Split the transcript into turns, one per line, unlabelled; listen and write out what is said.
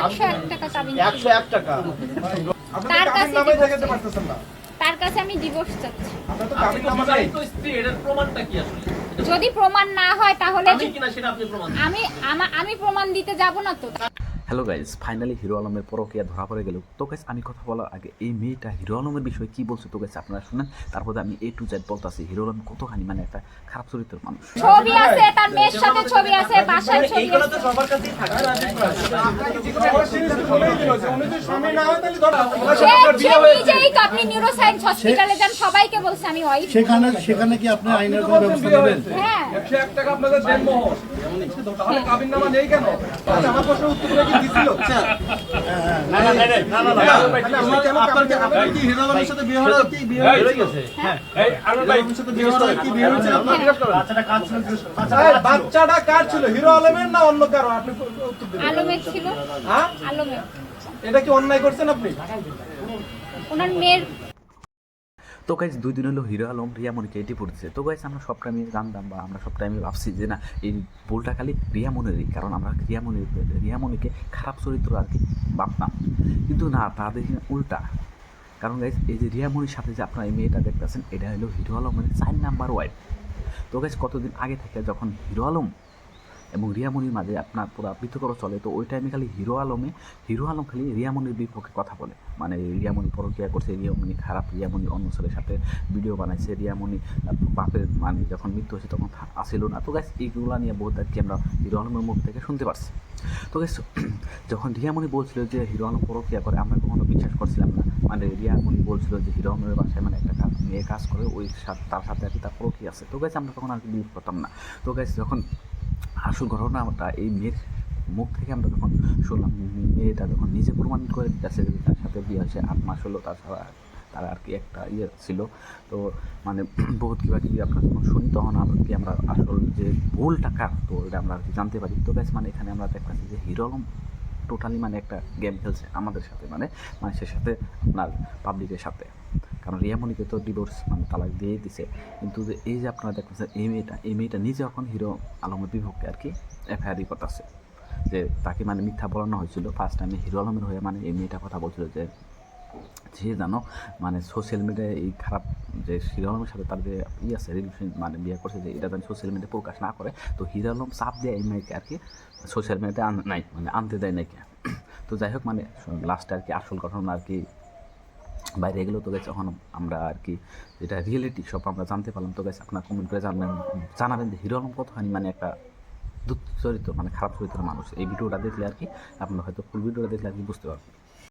একশো এক টাকা তার কাছে
নামাই
divorce
দেখাতে পারতেছেন না।
তার কাছে আমি ডিভোর্স চাচ্ছি। যদি প্রমাণ না হয় তাহলে
আমি কিনা সেটা আপনি প্রমাণ
আমি আমি প্রমাণ দিতে যাব না তো।
হ্যালো গাইজ ফাইনালি হিরো আলমের পরকিয়া ধরা পড়ে গেল তো গাইজ আমি কথা বলার আগে এই মেয়েটা হিরো আলমের বিষয়ে কি বলছে তো গাইজ আপনারা শুনেন তারপরে আমি এ টু জেড বলতেছি হিরো আলম কতখানি মানে একটা খারাপ চরিত্রের মানুষ
ছবি আছে তার মেয়ের সাথে ছবি আছে বাসায় ছবি
এইগুলো
আছে
তো সবার কাছেই থাকে না, আপনি
আপনাকে যেকোনো question তো বলেই দিল যে উনি যদি স্বামী না হয় তাহলে ধরো ওনার
সে
সাথে আপনার
সে
বিয়ে হয়েছে।
নিজেই তো আপনি নিউরোসায়েন্স হসপিটালে যান সবাইকে বলছে আমি ওয়াইফ
সেখানে সেখানে কি আপনি আইনের কোনো ব্যবস্থা নেবেন
হ্যাঁ
একশো এক টাকা আপনাদের দেনমোহর। তাহলে কাবিন নামা নেই কেন আমার প্রশ্ন উত্তর কি দিছিল? তাহলে আপনি কেন কাবিন নামা নেই?
কি হিরো আলমের সাথে বিয়ে হলো কি বিয়ে হয়েছে হ্যাঁ এই আরও ভাই সাথে বিয়ে হলো কি বিয়ে হয়েছে আপনি বাচ্চাটা ছিল
কার ছিল হিরো আলমের না অন্য কারও আপনি উত্তর দিন
আলমের ছিল
হ্যাঁ
আলমের
এটা কি অন্যায় করছেন আপনি
ওনার মেয়ের
তো গাইজ দুই দিন হলো হিরো আলম রিয়ামণিকে এটি পড়েছে। তো গাইজ আমরা সব টাইমে জানতাম বা আমরা সব টাইমে ভাবছি যে না, এই ভুলটা খালি রিয়ামণিরই কারণ আমরা রিয়ামণির রিয়ামণিকে খারাপ চরিত্র আর কি ভাবতাম। কিন্তু না, তা দেখি উল্টা। কারণ গাইজ এই যে রিয়ামণির সাথে যে আপনারা এই মেয়েটা দেখতেছেন, এটা হলো হিরো আলমের চার নাম্বার ওয়াইফ তো গাইজ কতদিন আগে থেকে যখন হিরো আলম এবং রিয়ামণির মাঝে আপনার পুরা বিতর্ক চলে। তো ওই টাইমে খালি হিরো আলমে, হিরো আলম খালি রিয়ামণির বিপক্ষে কথা বলে। মানে রিয়ামণি পরকিয়া করছে, রিয়ামণি খারাপ, রিয়ামণি অন্য ছেলের সাথে ভিডিও বানাইছে, রিয়ামণি বাপের মানে যখন মৃত্যু হয়েছে তখন আসিল না। তো গাছ এইগুলো নিয়ে বহুত আর কি আমরা হিরো আলমের মুখ থেকে শুনতে পারছি। তো গাছ যখন রিয়ামণি বলছিল যে হিরো আলম পরকিয়া করে, আমরা কখনো বিশ্বাস করছিলাম না। মানে রিয়ামণি বলছিল যে হিরো আলমের বাসায় মানে একটা কাজ মেয়ে কাজ করে, ওই সাথে তার সাথে আর কি তার পরকিয়া আছে। তো গাছ আমরা তখন আর কি বিলিভ করতাম না। তো গাছ যখন আসল ঘটনাটা এই মেয়ের মুখ থেকে আমরা যখন শুনলাম, মেয়েটা যখন নিজে প্রমাণ করে দিতেছে যে তার সাথে বিয়ে হয়েছে, আট মাস হলো, তাছাড়া তার আর কি একটা ইয়ে ছিল। তো মানে বহুত কিবা কিবি আমরা যখন শুনি, তখন আর কি আমরা আসল যে ভুল টাকা তো এটা আমরা আর কি জানতে পারি। তো ব্যাস মানে এখানে আমরা দেখতেছি যে হিরো টোটালি মানে একটা গেম খেলছে আমাদের সাথে মানে মানুষের সাথে আপনার পাবলিকের সাথে। কারণ রিয়া রিয়ামণিকে তো ডিভোর্স মানে তালাক দিয়ে দিছে। কিন্তু যে এই যে আপনারা দেখতেছেন, এই মেয়েটা এই মেয়েটা নিজে এখন হিরো আলমের বিপক্ষে আর কি এফআইআরই করতেছে যে তাকে মানে মিথ্যা বলানো হয়েছিল ফার্স্ট টাইমে হিরো আলমের হয়ে মানে এই মেয়েটা কথা বলছিল যে যে জানো মানে সোশ্যাল মিডিয়ায় এই খারাপ যে হিরো আলমের সাথে তার যে ই আছে রিলেশন মানে বিয়ে করছে যে, এটা যেন সোশ্যাল মিডিয়ায় প্রকাশ না করে, তো হিরো আলম চাপ দিয়ে এই মেয়েকে আর কি সোশ্যাল মিডিয়াতে আন, নাই মানে আনতে দেয় নাকি তো যাই হোক মানে লাস্টে আর কি আসল ঘটনা আর কি বাইরে এগুলো তো গেছে এখন আমরা আর কি যেটা রিয়েলিটি সব আমরা জানতে পারলাম তো গেছে আপনার কমেন্ট করে জানবেন, জানাবেন যে হিরো আলম কতখানি মানে একটা দুঃখ চরিত্র মানে খারাপ চরিত্রের মানুষ। এই ভিডিওটা দেখলে আর কি আপনারা হয়তো ফুল ভিডিওটা দেখলে আর কি বুঝতে পারবেন।